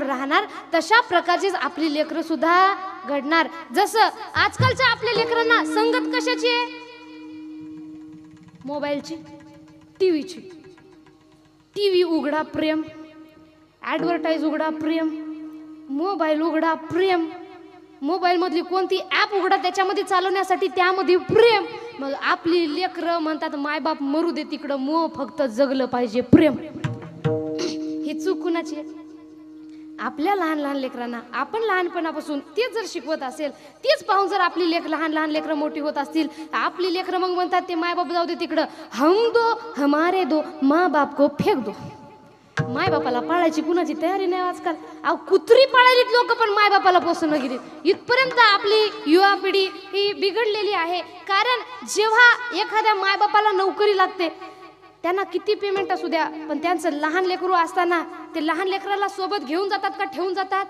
समोर राहणार तशा प्रकारचीच आपली लेकरं सुद्धा घडणार. जसं आजकालच्या आपल्या लेकरांना संगत कशाची आहे? मोबाईलची टीव्हीची. टीव्ही उघडा प्रेम ॲडव्हर्टाईज उघडा प्रेम मोबाईल उघडा प्रेम. मोबाईलमधली कोणती ॲप उघडा त्याच्यामध्ये चालवण्यासाठी त्यामध्ये प्रेम. मग आपली लेकरं म्हणतात मायबाप मरू दे तिकडं मो फक्त जगलं पाहिजे प्रेम. ही चूक कुणाची आहे? आपल्या लहान लहान लेकरांना आपण लहानपणापासून तेच जर शिकवत असेल तेच पाहून जर आपली लेक लहान लहान लेकरं मोठी होत असतील आपली लेकरं मग म्हणतात ते मायबाप जाऊ दे तिकडं. हम दो हमारे दो माँ बाप को फेक दो. माय बापाला पाळायची कुणाची तयारी नाही आजकाल. अहो कुत्री पाळायलीत लोक पण माय बापाला पोसणं गेलीत इथपर्यंत आपली युवा पिढी ही बिघडलेली आहे. कारण जेव्हा एखाद्या माय बापाला नोकरी लागते त्यांना किती पेमेंट असू द्या पण त्यांचं लहान लेकरू असताना ते लहान लेकराला सोबत घेऊन जातात का ठेवून जातात?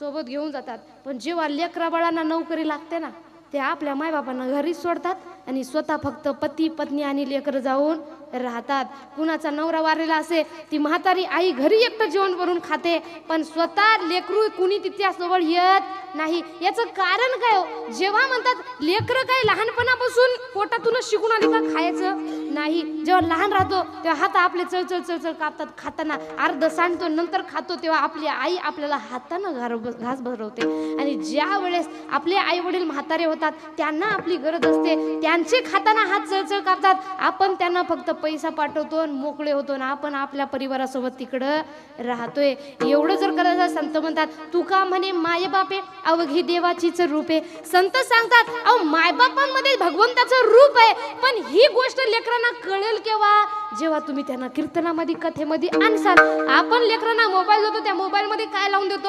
सोबत घेऊन जातात. पण जेव्हा लेकरा बाळांना नोकरी लागते ना ते आपल्या मायबापांना घरीच सोडतात आणि स्वतः फक्त पती पत्नी आणि लेकरं जाऊन राहतात. कुणाचा नवरा वारलेला असे ती म्हातारी आई घरी एकटं जेवण करून खाते पण स्वतः लेकरू कुणी तिच्याजवळ येत नाही. याचं कारण काय हो? जेव्हा म्हणतात लेकरं काय लहानपणापासून पोटातूनच शिकून आली का खायचं? नाही. जेव्हा लहान राहतो तेव्हा हात आपले चळचळ चळचळ कापतात. खाताना अर्ध सांडतो नंतर खातो तेव्हा आपली आई आपल्याला हातानं घार घास भरवते. आणि ज्या वेळेस आपले आई वडील म्हातारे होतात त्यांना आपली गरज असते. त्यांचे खाताना हात चळचळ कापतात. आपण त्यांना फक्त पैसा पाठवतो आणि मोकळे होतो आणि आपण आपल्या परिवारासोबत तिकडं राहतोय. एवढं जर करायचं संत म्हणतात तुका म्हणे मायबापे अवघी देवाचीच रूप आहे. संत सांगतात अहो मायबापांमध्ये भगवंताचं रूप आहे. पण ही गोष्ट लेकरांना कळेल केव्हा? जेव्हा तुम्ही त्यांना कीर्तनामध्ये कथेमध्ये आणसाल. आपण लेकरांना मोबाईल देतो त्या मोबाईलमध्ये काय लावून देतो?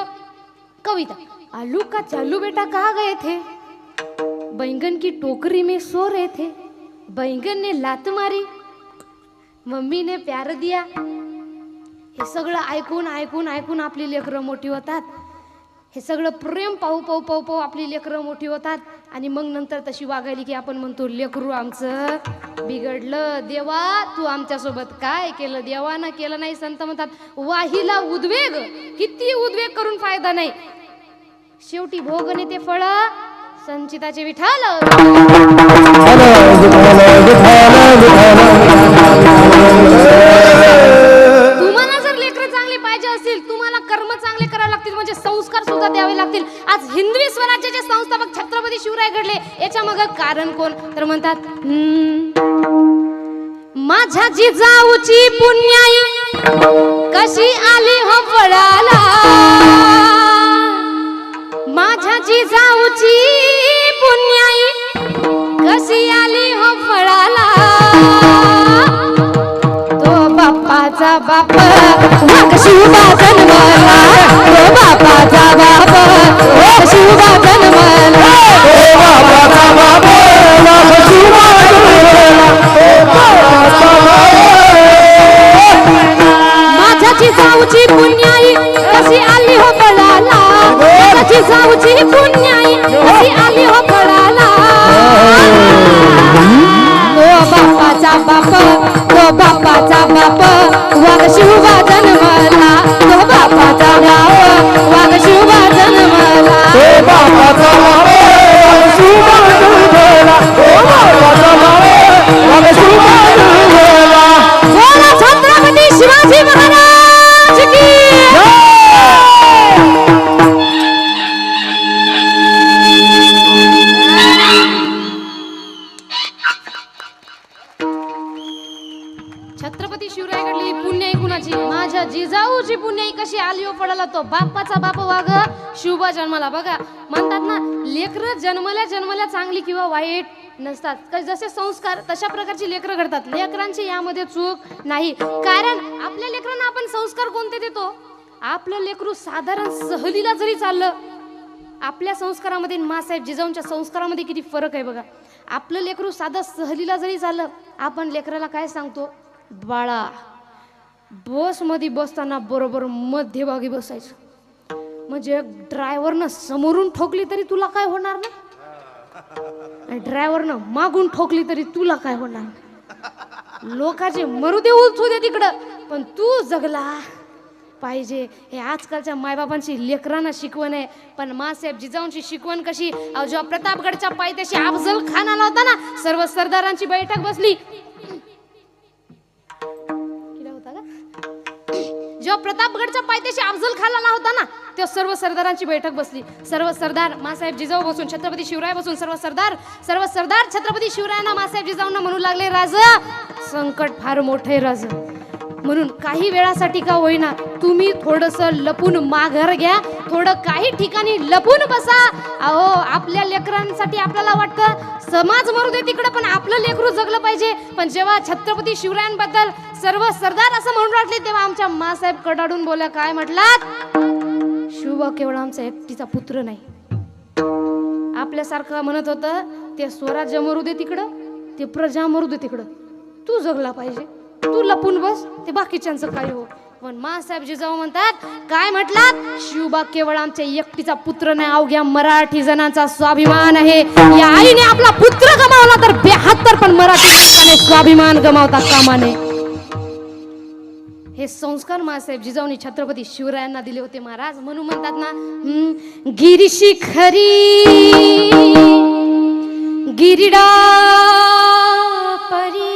कविता. आलू का चालू बेटा कहा गए थे? बैंगन की टोकरी में सो रहे थे। बैंगन ने लात मारी। मम्मी ने प्यार दिया। हे सगळं ऐकून ऐकून ऐकून आपली लेकरं मोठी होतात. हे सगळं प्रेम पाहू पाहू पाहू पाहू आपली लेकरं मोठी होतात. आणि मग नंतर तशी वागायली की आपण म्हणतो लेकरू आमचं बिघडलं. देवा तू आमच्यासोबत काय केलं? देवानं केलं नाही संत म्हणतात. वाहीला उद्वेग. किती उद्वेग करून फायदा नाही. शेवटी भोगने ते फळ संचिताचे विठाल तुम्हाला जर लेकरं चांगली पाहिजे असतील लागतील म्हणजे संस्कार सुद्धा द्यावे लागतील. आज हिंदवी स्वराज्याचे संस्थापक छत्रपती शिवराय घडले. याच्या मग कारण कोण? तर म्हणतात माझ्या जिजाऊची पुण्याई कशी आली हो फळाला माझ्या जिजाऊची पुण्याई कशी आली हो फळाला तो बाप्पाचा बाप कशी शिवबा जन्मला? तो बापाचा बाप शिवा जन्मला शुभ जन्माला. बघा म्हणतात ना लेकरं जन्मल्या जन्मल्या चांगली किंवा वाईट नसतात. जसे संस्कार तशा प्रकारची लेकरं घडतात. लेकरांची यामध्ये चूक नाही. कारण आपल्या लेकरांना आपण संस्कार कोणते देतो? आपलं लेकरू साधारण सहलीला जरी चाललं आपल्या संस्कारामध्ये मासाहेब जिजाऊंच्या संस्कारामध्ये किती फरक आहे बघा. आपलं लेकरू साधं सहलीला जरी चाललं आपण लेकराला काय सांगतो? बाळा बसमध्ये बसताना बरोबर मध्यभागी बसायचं. म्हणजे ड्रायव्हरनं समोरून ठोकली तरी तुला काय होणार ना? आणि ड्रायव्हरनं मागून ठोकली तरी तुला काय होणार? लोकाचे मरुदे उलचू दे तिकडं. पण तू जगला. पाहिजे. हे आजकालच्या मायबापांची लेकरांना शिकवण आहे. पण मासाहेब जिजाऊंची शिकवण कशी? अहो जेव्हा प्रतापगडच्या पायथ्याशी अफजल खान आला होता ना सर्व सरदारांची बैठक बसली. होता का? जेव्हा प्रतापगडच्या पायथ्याशी अफजल खान आला होता ना तेव्हा सर्व सरदारांची बैठक बसली. सर्व सरदार मासाहेब जिजाऊ बसून छत्रपती शिवराय बसून सर्व सरदार सर्व सरदार छत्रपती शिवरायांना मासाहेब जिजाऊंना म्हणू लागले राज संकट फार मोठे राज. म्हणून काही वेळासाठी का होईना तुम्ही थोडस लपून माघार घ्या. थोडं काही ठिकाणी लपून बसा. अहो आपल्या लेकरांसाठी आपल्याला वाटतं समाज मरू दे तिकडं पण आपलं लेकरू जगलं पाहिजे. पण जेव्हा छत्रपती शिवरायांबद्दल सर्व सरदार असं म्हणून वाटले तेव्हा आमच्या मासाहेब कडाडून बोला काय म्हटलात? शिवबा केवळ आमचा एकटीचा पुत्र नाही. आपल्यासारखं म्हणत होतं ते स्वराज्य मरू दे तिकडं ते प्रजा मरू दे तिकडं. तू जगला पाहिजे. तू लपून बस ते बाकीच्यांचं काय हो. पण मासाहेब जिजाऊ म्हणतात काय म्हटलात? शिवबा केवळ आमच्या एकटीचा पुत्र नाही. अवघ्या मराठी जणांचा स्वाभिमान आहे. या आईने आपला पुत्र गमावला तर बेहत्तर पण मराठी माणसाने स्वाभिमान गमावता कामा नये. हे संस्कार मासाहेब जिजाऊनी छत्रपती शिवरायांना दिले होते महाराज. म्हणून म्हणतात ना गिरीशी खरी गिरिडा परी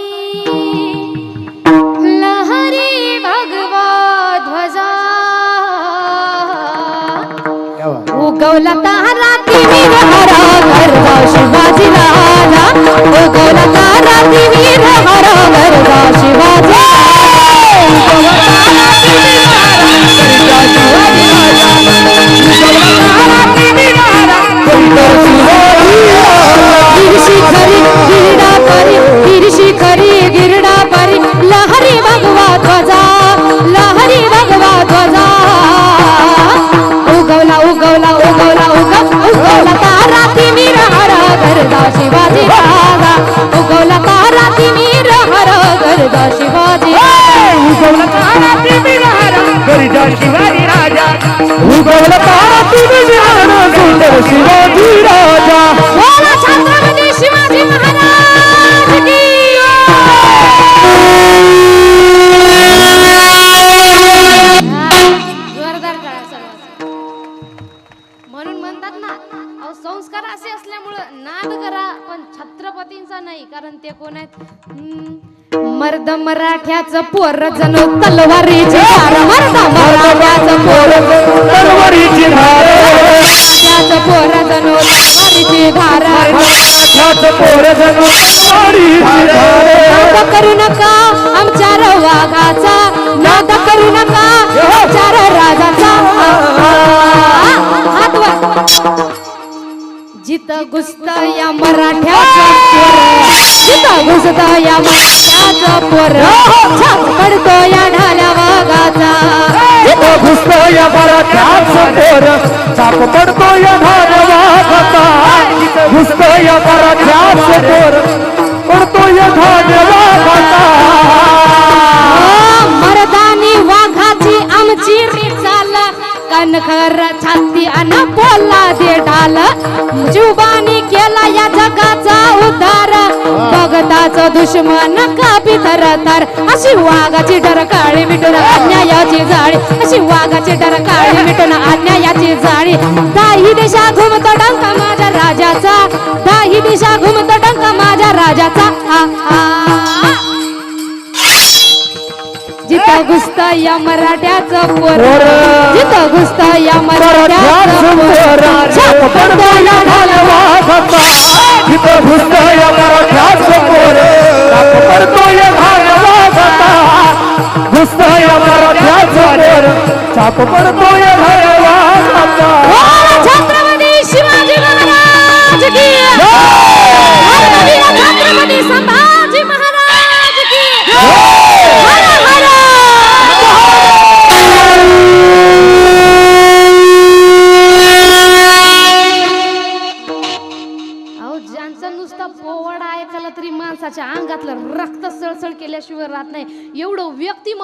लहरी भगवा ध्वजा. उगवला तारा वीर हरा गरजा शिवाजी राजा. उगवला तारा वीर हरा गरजा शिवाजी गिरशी शिवाजी राजा बोला छत्रपती शिवाजी महाराज की जोरदार करा सर्वांचा. म्हणून म्हणतात ना अहो संस्कार असे असल्यामुळं नाद करा पण छत्रपतींचा नाही कारण ते कोण आहेत? मर्द मराठ्याच पोर जण तलवारीचे मर्द मराठ्याच पोर तलवारीची धार. मराठ्याचं पोर जण तलवारीची धार. पोर जणू नाद करू नका आमच्या वाघाचा नाद करू नका आमच्या राजाचा. जिथं घुसत या मराठ्याचं जिथं घुसत या मराठ्याचं पोर. छाप पडतो या ढाल्या वाघाचा जिथं घुसतो या मराठ्याच पोर चाप पडतो या धानवाचा घुसतो या मराठ्याच पोर पडतो या धानवाचा मर्दानी वाघाची आमची रे चाल कणखर छाती अन बोलला दे ढाल. जुबानी केला या जगाचा उद्धार बघताच दुश्मन कापी तर? अशी वाघाची डर काळी मिटून अन्यायाची जाळी. अशी वाघाची डर काळी मिटून अन्यायाची जाळी. दाही दिशा घुमत डंक माझ्या राजाचा. दाही दिशा घुमत डंक माझ्या राजाचा. आ, आ. जिथं घुसत या मराठ्याचं पोर जिथं घुसत या मराठ्याचं पोर जिथं घुसतो या मराठ्याच पोर चाप पडतो या धानवाचा घुसतो या मराठ्याच पोर चाप पडतो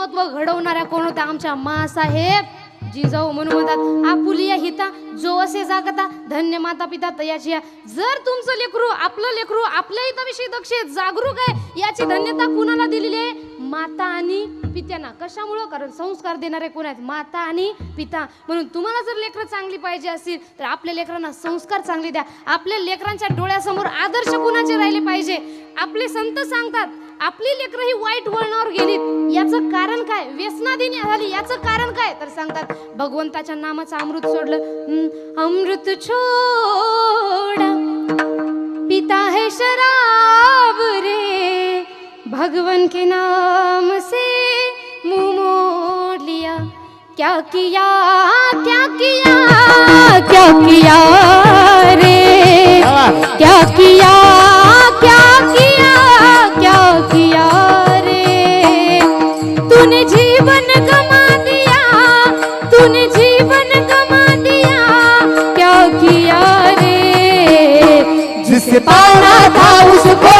महत्त्व घडवणाऱ्या कोण होत्या? आमच्या मासाहेब. जिजाऊ म्हणून म्हणतात आपुलिया हिता जो असे जागता धन्य माता पिता तयाची या." जर तुमचं लेकरू आपलं लेकरू आपल्या हिताविषयी दक्ष जागरूक आहे याची धन्यता कुणाला दिलेली आहे? माता आणि पित्यांना कशामुळं? कारण संस्कार देणारे कोण आहेत? माता आणि पिता. म्हणून तुम्हाला जर लेकरं चांगली पाहिजे असतील तर आपल्या लेकरांना संस्कार चांगले द्या. आपल्या लेकरांच्या डोळ्यासमोर आदर्श कुणाचे राहिले पाहिजे? आपले संत सांगतात आपली लेकरं ही वाईट वळणावर गेलीत. याचं कारण काय? व्यसनाधीन झाली. याचं कारण काय? तर सांगतात भगवंताच्या नामाचं अमृत सोडलं. अमृत छोडा. पिता है शराब रे. भगवन के नाम से मुँह मोड़ लिया। क्या किया क्या किया क्या किया रे? क्या किया क्या किया क्या किया रे? तूने जीवन गमा दिया, तूने जीवन गमा दिया। क्या किया रे? जिसे पाना था उसको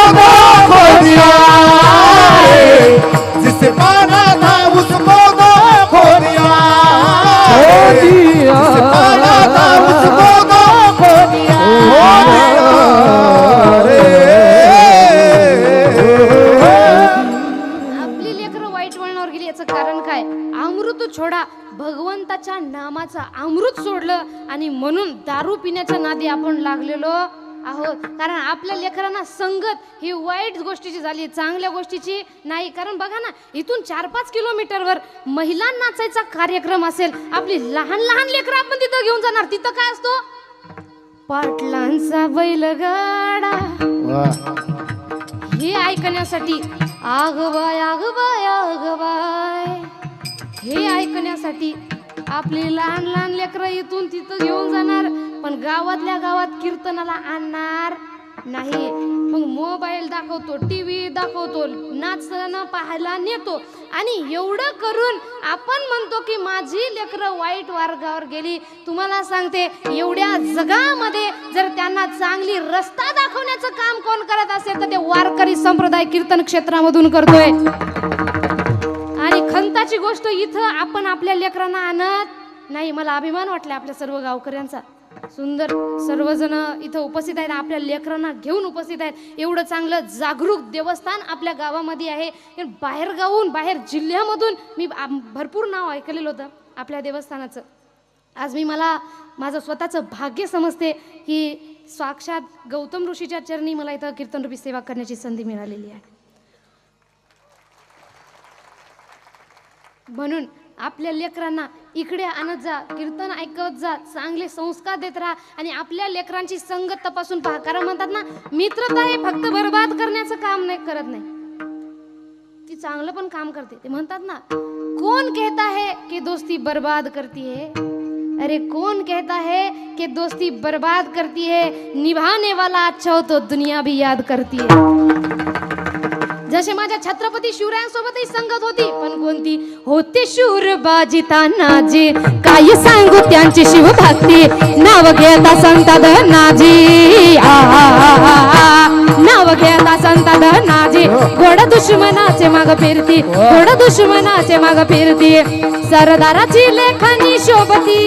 लागलेलो आहोत. कारण आपल्या लेकरांना संगत ही वाईट गोष्टीची झाली चांगल्या गोष्टीची नाही. कारण बघा ना इथून चार पाच किलोमीटरवर महिला नाचायचा कार्यक्रम असेल आपली लहान लहान लेकरं आपण तिथं घेऊन जाणार. तिथं काय असतो? पाटलांचा बैलगाडा. हे ऐकण्यासाठी आग बाय आग बाय आग बाय हे ऐकण्यासाठी आपली लहान लहान लेकरं इथून तिथं घेऊन जाणार. पण गावातल्या गावात कीर्तनाला आणणार नाही. मग मोबाईल दाखवतो टी व्ही दाखवतो नाचणं पाहायला नेतो. आणि एवढं करून आपण म्हणतो की माझी लेकरं वाईट मार्गावर गेली. तुम्हाला सांगते एवढ्या जगामध्ये जर त्यांना चांगली रस्ता दाखवण्याचं काम कोण करत असेल तर ते वारकरी संप्रदाय कीर्तन क्षेत्रामधून करतोय. आणि खंताची गोष्ट इथं आपण आपल्या लेकरांना आणत नाही. मला अभिमान वाटला आपल्या सर्व गावकऱ्यांचा. सुंदर सर्वजण इथं उपस्थित आहेत आपल्या लेकरांना घेऊन उपस्थित आहेत. एवढं चांगलं जागरूक देवस्थान आपल्या गावामध्ये आहे. बाहेर गावून बाहेर जिल्ह्यामधून मी भरपूर नाव ऐकलेलं होतं आपल्या देवस्थानाचं. आज मी मला माझं स्वतःचं भाग्य समजते की साक्षात गौतम ऋषीच्या चरणी मला इथं कीर्तनरूपी सेवा करण्याची संधी मिळालेली आहे. म्हणून आपल्या लेकरांना इकडे आणत जा कीर्तन ऐकत जा चांगले संस्कार देत राहा आणि आपल्या लेकरांची संगत तपासून पहा. कारण म्हणतात ना मित्रता हे फक्त बर्बाद करण्याचं काम नाही करत नाही. ती चांगलं पण काम करते. ते म्हणतात ना कोण कहता है की दोस्ती बर्बाद करती है? अरे कौन कहता है कि दोस्ती बर्बाद करती है? निभाने वाला अच्छा हो तो दुनिया भी याद करती है। जसे माझ्या छत्रपती शिवरायांसोबतही संगत होती पण कोणती? होते शूर बाजितानाजी काय सांगू त्यांची शिवभक्ती. नाव घेता संत नाजी. नाव घेता संत नाजी. घोड दुश्मनाचे माग फिरती. घोड दुश्मनाचे माग फिरती. सरदाराची लेखनी शोभती.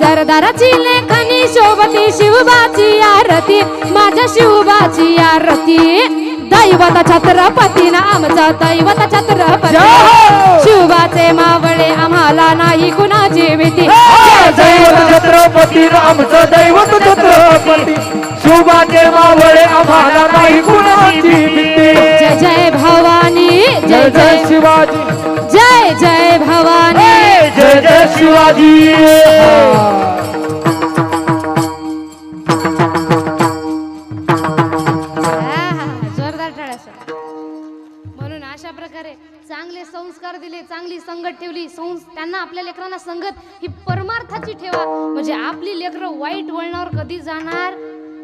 सरदाराची लेखनी शोभती. शिवबाची आरती. माझ्या शिवबाची आरती. दैवत छत्रपती ना आमचा दैवत छत्रपती शिवबाचे मावळे आम्हाला नाही कुणाची भीती. दैवत छत्रपती रामचं दैवत छत्रपती शुभाचे मावळे आम्हाला नाही कुणाची भीती. जय जय भवानी जय जय जय जय शिवाजी. जय जय भवानी. जय जय शिवाजी. लेकरांची संगत ठेवली संस त्यांना आपल्या लेकरांना संगत ही परमार्थाची ठेवा. म्हणजे आपली लेकरं वाईट वळणावर कधी जाणार?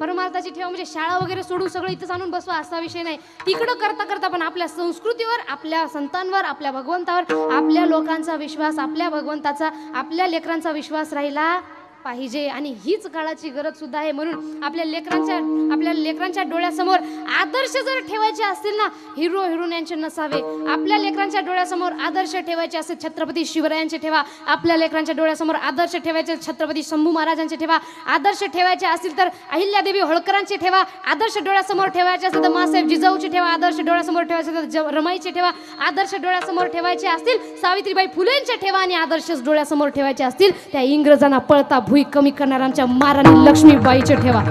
परमार्थाची ठेवा म्हणजे शाळा वगैरे सोडून सगळं इथं आणून बसवा असा विषय नाही. तिकडं करता करता पण आपल्या संस्कृतीवर आपल्या संतांवर आपल्या भगवंतावर आपल्या लोकांचा विश्वास आपल्या भगवंताचा आपल्या लेकरांचा विश्वास राहिला. पाहिजे आणि हीच काळाची गरज सुद्धा आहे म्हणून आपल्या लेकरांच्या आपल्या लेकरांच्या डोळ्यासमोर आदर्श जर ठेवायचे असतील ना हिरो हिरोन यांचे नसावे. आपल्या लेकरांच्या डोळ्यासमोर आदर्श ठेवायचे असेल छत्रपती शिवरायांचे ठेवा. आपल्या लेकरांच्या डोळ्यासमोर आदर्श ठेवायचे छत्रपती शंभू महाराजांचे ठेवा. आदर्श ठेवायचे असतील तर अहिल्यादेवी होळकरांचे ठेवा. आदर्श डोळ्यासमोर ठेवायचे असेल तर मासाहेब जिजाऊचे ठेवा. आदर्श डोळ्यासमोर ठेवायचे तर रमाईचे ठेवा. आदर्श डोळ्यासमोर ठेवायचे असतील सावित्रीबाई फुलेंचे ठेवा आणि आदर्श डोळ्यासमोर ठेवायचे असतील त्या इंग्रजांना पळता भुई कमी करणार आमच्या महाराणी लक्ष्मीबाईचे ठेवा.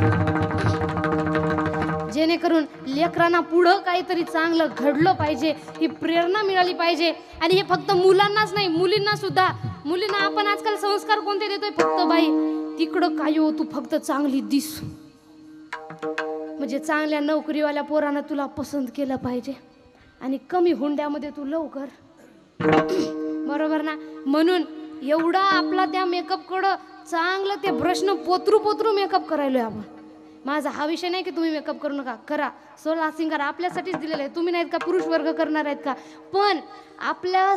जेणेकरून लेकरांना पुढं काहीतरी चांगलं घडलं पाहिजे ही प्रेरणा मिळाली पाहिजे. आणि हे फक्त मुलांनाच नाही मुलींना सुद्धा. मुलींना आपण आजकाल संस्कार कोणते देतोय? फक्त बाई तिकडं काय हो? तू फक्त चांगली दिस. म्हणजे चांगल्या नोकरीवाल्या पोरानं तुला पसंत केलं पाहिजे. आणि कमी हुंड्यामध्ये तू लवकर. बरोबर ना? म्हणून एवढा आपला त्या मेकअपकडं चांगलं ते प्रश्न पोतरू पोतरू मेकअप करायलो आपण. माझा हा विषय नाही की तुम्ही मेकअप करू नका. करा. सोल सिंगर आपल्यासाठीच दिलेलं आहे. तुम्ही नाहीत का? पुरुष वर्ग करणार आहेत का? पण आपल्या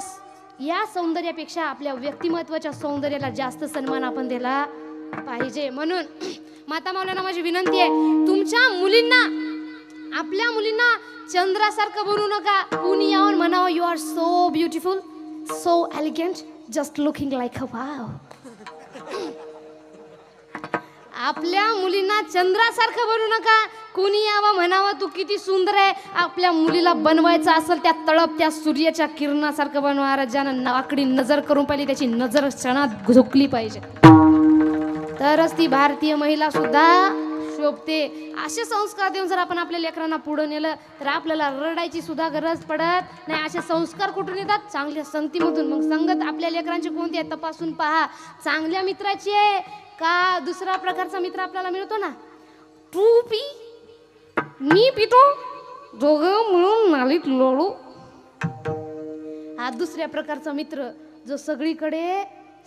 या सौंदर्यापेक्षा आपल्या व्यक्तिमत्वाच्या सौंदर्याला जास्त सन्मान आपण दिला पाहिजे. म्हणून माता मावल्यांना माझी विनंती आहे तुमच्या मुलींना आपल्या मुलींना चंद्रासारखं बनवू नका. कुणी यावून म्हणावं you are so beautiful so elegant just looking like a wow आपल्या मुलींना चंद्रासारखं बनवू नका. कोणी यावं म्हणावं तू किती सुंदर आहे. आपल्या मुलीला बनवायचं असेल त्या तळप त्या सूर्याच्या किरणासारखं बनवा. ज्यानं नाकडी नजर करून पाहिली त्याची नजर क्षणात झोकली पाहिजे. तरच ती भारतीय महिला सुद्धा शोभते असे संस्कार देऊन जर आपण आपल्या लेकरांना पुढे नेलं तर आपल्याला रडायची सुद्धा गरज पडत नाही. असे संस्कार कुठून येतात? चांगल्या संगतीमधून. मग संगत आपल्या लेकरांची कोणती आहे? तपासून पहा. चांगल्या मित्राची आहे का? दुसरा प्रकारचा मित्र आपल्याला मिळतो ना? तू पी. मी पितो. दोघं मिळून नालीत लोळू. हा दुसऱ्या प्रकारचा मित्र जो सगळीकडे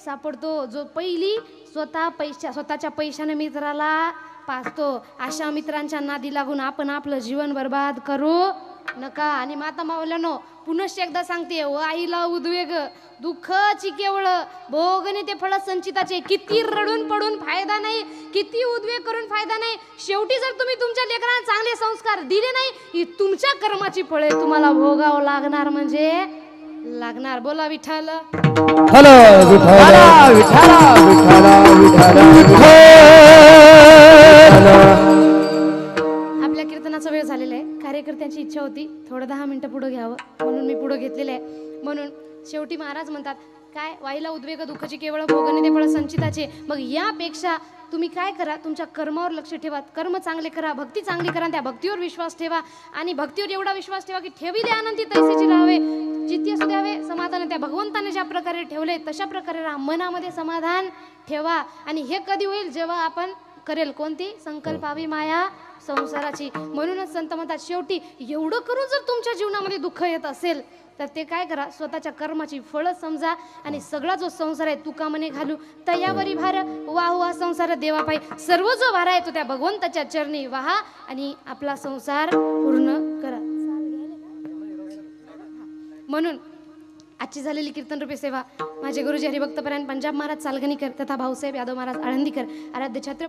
सापडतो. जो पहिली स्वतः पैशा स्वतःच्या पैशाने मित्राला पाचतो. अशा मित्रांच्या नादी लागून आपण आपलं जीवन बर्बाद करू नका. आणि माता मावल्यानो पुनश्च एकदा सांगते व आईला उद्वेग दुःखची केवळ भोगने ते फळ संचिताचे. किती रडून पडून फायदा नाही किती उद्वेग करून फायदा नाही. शेवटी जर तुम्ही तुमच्या लेकरांना चांगले संस्कार दिले नाही ही तुमच्या कर्माची फळे तुम्हाला भोगावं लागणार म्हणजे लागणार. बोला विठ्ठल. हॅलो विठ्ठला विठ्ठला. आपल्या कीर्तनाचा वेळ झालेला आहे. कार्यकर्त्यांची इच्छा होती. थोडं दहा मिनिटं पुढं घ्यावं म्हणून मी पुढं घेतलेलं आहे. म्हणून शेवटी महाराज म्हणतात काय वाईला उद्वेग दुःखाची केवळ भोगने ते फळ संचिताचे. मग यापेक्षा तुम्ही काय करा? तुमच्या कर्मावर लक्ष ठेवा. कर्म चांगले करा भक्ती चांगली करा त्या भक्तीवर विश्वास ठेवा. आणि भक्तीवर एवढा विश्वास ठेवा की ठेवी द्या आनंदी तैसेची राहावे. जिथे असू द्यावे समाधान. त्या भगवंताने ज्या प्रकारे ठेवले तशा प्रकारे राहा. मनामध्ये समाधान ठेवा. आणि हे कधी होईल? जेव्हा आपण करेल कोणती? संकल्पावी माया संसाराची. म्हणूनच संत म्हणतात शेवटी एवढं करून जर तुमच्या जीवनामध्ये दुःख येत असेल तर ते काय करा? स्वतःच्या कर्माची फळं समजा आणि सगळा जो संसार आहे तुका मने घालू. तयावरी भार वाहू हा संसार देवा पायी सर्व जो भार आहे तो त्या भगवंताच्या चरणी वाहा आणि आपला संसार पूर्ण करा. म्हणून आजची झालेली कीर्तन रूपी सेवा माझे गुरुजी हरिभक्तपरायण पंजाब महाराज सालगणीकर तथा भाऊसाहेब यादव महाराज आळंदीकर आराध्य छत्र